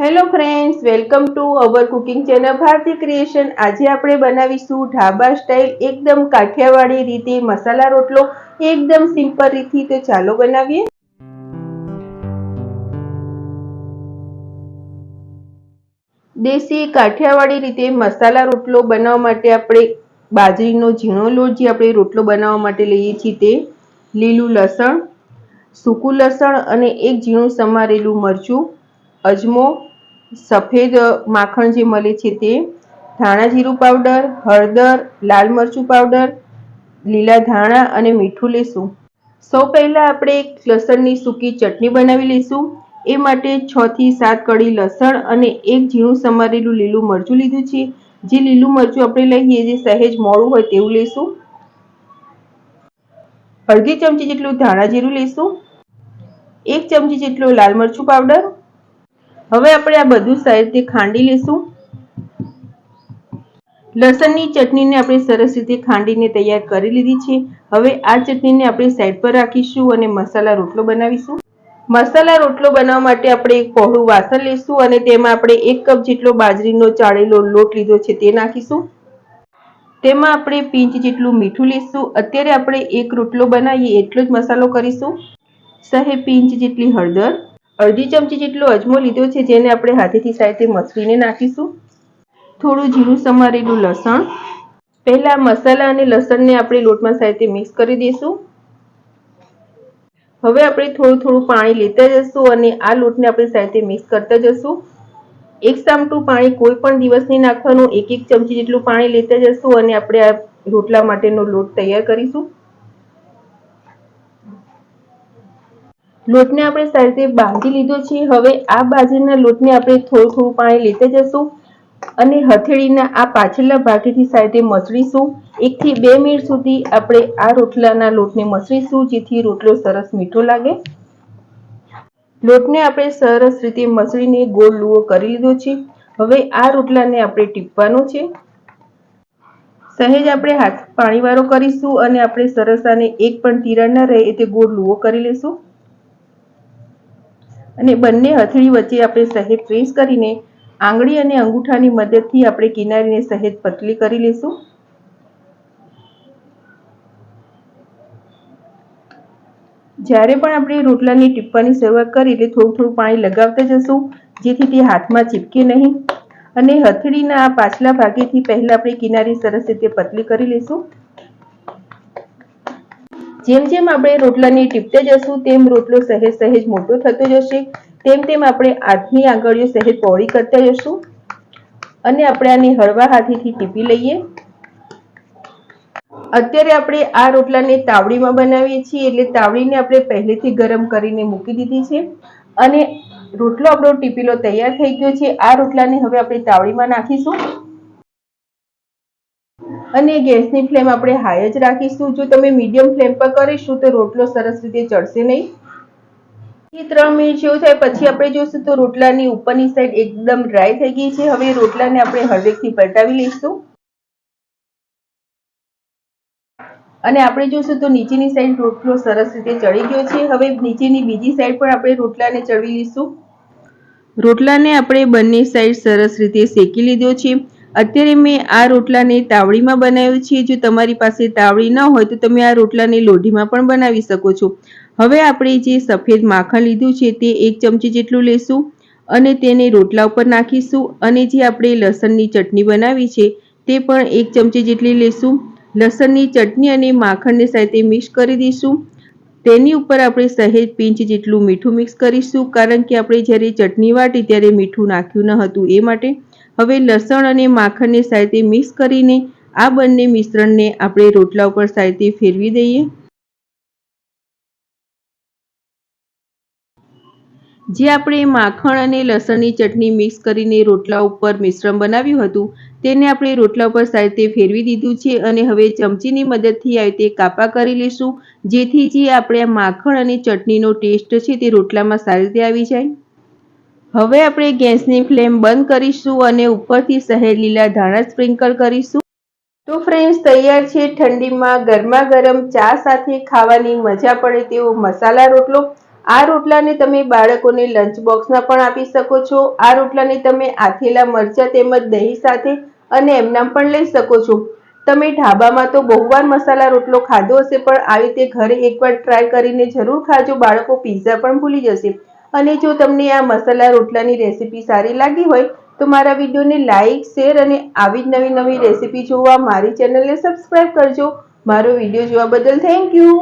Hello friends welcome to our cooking channel Bharati creation આજે આપણે બનાવીશું ઢાબા સ્ટાઇલ એકદમ કાઠિયાવાડી રીતે મસાલા રોટલો. એકદમ સિમ્પલ રીતથી તો ચાલો બનાવીએ. દેશી કાઠિયાવાડી રીતે મસાલા રોટલો બનાવવા માટે આપણે બાજરીનો ઝીણો લોટ જે આપણે રોટલો બનાવવા માટે લઈએ છીએ તે લીલું લસણ, સૂકું લસણ અને એક ઝીણું સમારેલું મરચું, અજમો સફેદ માખણ જે મળે છે તે, ધાણા જીરું પાવડર, હળદર, લાલ મરચું પાવડર, લીલા ધાણા અને મીઠું લેશું. સૌ પહેલાં આપણે એક લસણની સૂકી ચટણી બનાવી લઈશું. એ માટે છ થી સાત કડી લસણ અને એક ઝીણું સમારેલું લીલું મરચું લીધું છે. જે લીલું મરચું આપણે લઈએ, જે સહેજ મોડું હોય તેવું લઈશું અડધી ચમચી જેટલું ધાણા જીરું લઈશું એક ચમચી જેટલું લાલ મરચું પાવડર હવે આપણે આ બધું સાઈડથી ખાંડી લઈશું. લસણની ચટણીને આપણે સરસ રીતે ખાંડીને તૈયાર કરી લીધી છે. હવે આ ચટણીને આપણે સાઈડ પર રાખીશું અને મસાલા રોટલો બનાવીશું. મસાલા રોટલો બનાવવા માટે આપણે એક પહોળું વાસણ લઈશું અને તેમાં આપણે એક કપ જેટલો બાજરીનો ચાળેલો લોટ લીધો છે તે નાખીશું. તેમાં આપણે પીંચ જેટલું મીઠું લઈશું. અત્યારે આપણે એક રોટલો બનાવીએ એટલો જ મસાલો કરીશું. સહે પીંચ જેટલી હળદર અડધી ચમચી જેટલો અજમો લીધો છે, જેને આપણે હાથેથી સાઈડે મસળીને નાખીશું. થોડું જીરું સમારેલું લસણ. પહેલા મસાલા અને લસણને આપણે લોટમાં સાઈડે મિક્સ કરી દઈશું. હવે આપણે થોડું થોડું પાણી લેતા જશું અને આ લોટને આપણે સાઈડે મિક્સ કરતા જશું. એક ચામટું પાણી કોઈ પણ દિવસ નહીં નાખવાનું, એક એક ચમચી જેટલું પાણી લેતા જશું અને આપણે આ રોટલા માટેનો લોટ તૈયાર કરીશું. લોટને આપણે સારી બાંધી લીધો છે. હવે આ બાજરીના લોટને આપણે થોડું થોડું પાણી લેતા જશું અને હથેળીના આ પાછળના ભાગેથી સાઈડે મસળીશું. એકથી બે મિનિટ સુધી આપણે આ રોટલાના લોટને મસળીશું, જેથી રોટલો સરસ મીઠો લાગે. લોટને આપણે સરસ રીતે મસળીને ગોળ લુઓ કરી લીધો છે. હવે આ રોટલાને આપણે ટીપવાનો છે. સહેજ આપણે હાથ પાણીવાળો કરીશું અને આપણે સરસ આને એક પણ તિરાડ ના રહે એ તે ગોળ લુઓ કરી લઈશું અને બંને હથેળી વચ્ચે આપણે સહેજ પ્રેસ કરીને આંગળી અને અંગૂઠાની મદદથી આપણે કિનારીને સહેજ પતલી કરી લઈશું જ્યારે પણ આપણે રોટલાની ટીપવાની શરૂઆત કરી એટલે થોડું થોડું પાણી લગાવતા જશું, જેથી તે હાથમાં ચીપકે નહીં. અને હથેળીના પાછલા ભાગેથી પહેલા આપણે કિનારી સરસ રીતે પતલી કરી લઈશું જેમ જેમ આપણે રોટલાને ટીપતે જશું, તેમ રોટલો સહેજ સહેજ મોટો થતો જશે. તેમ તેમ આપણે હાથની આંગળીઓ સહેજ પહોળી કરતા જશું. અને આપણે આને હળવા હાથેથી ટીપી લઈએ. અત્યારે આપણે આ રોટલાને તાવડીમાં બનાવીએ છીએ, એટલે તાવડીને આપણે પહેલેથી ગરમ કરીને મૂકી દીધી છે. અને રોટલો આપણો ટીપીલો તૈયાર થઈ ગયો છે. આ રોટલાને હવે આપણે તાવડીમાં નાખીશું. અને ગેસની ફ્લેમ આપણે હાઈ જ રાખીશું. જો તમે મીડિયમ ફ્લેમ પર કરીશું તો રોટલો સરસ રીતે ચડશે નહીં. ત્રણ મિનિટ જેવું થાય પછી આપણે જોઈશું તો રોટલાની ઉપરની સાઈડ એકદમ ડ્રાય થઈ ગઈ છે. હવે રોટલાને આપણે હળવેકથી પલટાવી લઈશું. અને આપણે જોઈશું તો નીચેની સાઈડ રોટલો સરસ રીતે ચડી ગયો છે. હવે નીચેની બીજી સાઈડ પણ આપણે રોટલાને ચડવી લઈશું. રોટલાને આપણે બંને સાઈડ સરસ રીતે શેકી લીધો છે. અત્યારે મેં આ રોટલાને તાવડીમાં બનાવ્યું છે. જો તમારી પાસે તાવડી ન હોય તો તમે આ રોટલાને લોઢીમાં પણ બનાવી શકો છો. હવે આપણે જે સફેદ માખણ લીધું છે તે એક ચમચી જેટલું લેશું અને તેને રોટલા ઉપર નાખીશું અને જે આપણે લસણની ચટણી બનાવી છે તે પણ એક ચમચી જેટલી લેશું. લસણની ચટણી અને માખણને સાથે મિક્સ કરી દઈશું. તેની ઉપર આપણે સહેજ પિંચ જેટલું મીઠું મિક્સ કરીશું કારણ કે આપણે જ્યારે ચટણી વાટી ત્યારે મીઠું નાખ્યું ન હતું એ માટે હવે લસણ અને માખણને સાથે મિક્સ કરીને આ બંને મિશ્રણને આપણે રોટલા ઉપર સાથે ફેરવી દઈએ. જે આપણે માખણ અને લસણની ચટણી મિક્સ કરીને રોટલા ઉપર મિશ્રણ બનાવ્યું હતું, તેને આપણે રોટલા ઉપર સાથે ફેરવી દીધું છે અને હવે ચમચીની મદદથી આવી રીતે કાપા કરી લઈશું, જેથી જે આપણે માખણ અને ચટણીનો ટેસ્ટ છે તે રોટલામાં સારી રીતે આવી જાય. હવે આપણે ગેસની ફ્લેમ બંધ કરીશું અને ઉપરથી સહેજ લીલા ધાણા સ્પ્રિંકલ કરીશું. તો ફ્રેન્ડ્સ, તૈયાર છે ઠંડીમાં ગરમા ગરમ ચા સાથે ખાવાની મજા પડે તેવો મસાલા રોટલો. આ રોટલાને તમે બાળકોને લંચ બોક્સમાં પણ આપી શકો છો. આ રોટલાને તમે આથેલા મરચાં તેમજ દહીં સાથે અને એમનામ પણ લઈ શકો છો. તમે ઢાબામાં તો બહુ વાર મસાલા રોટલો ખાધો હશે, પણ આવી રીતે ઘરે એકવાર ટ્રાય કરીને જરૂર ખાજો. બાળકો પીઝા પણ ભૂલી જશે. અને જો તમને આ મસાલા રોટલાની રેસીપી સારી લાગી હોય, તો મારા વિડીયોને લાઇક શેર અને આવી જ નવી નવી રેસીપી જોવા મારી ચેનલને સબસ્ક્રાઇબ કરજો. મારો વીડિયો જોવા બદલ થેન્ક યુ.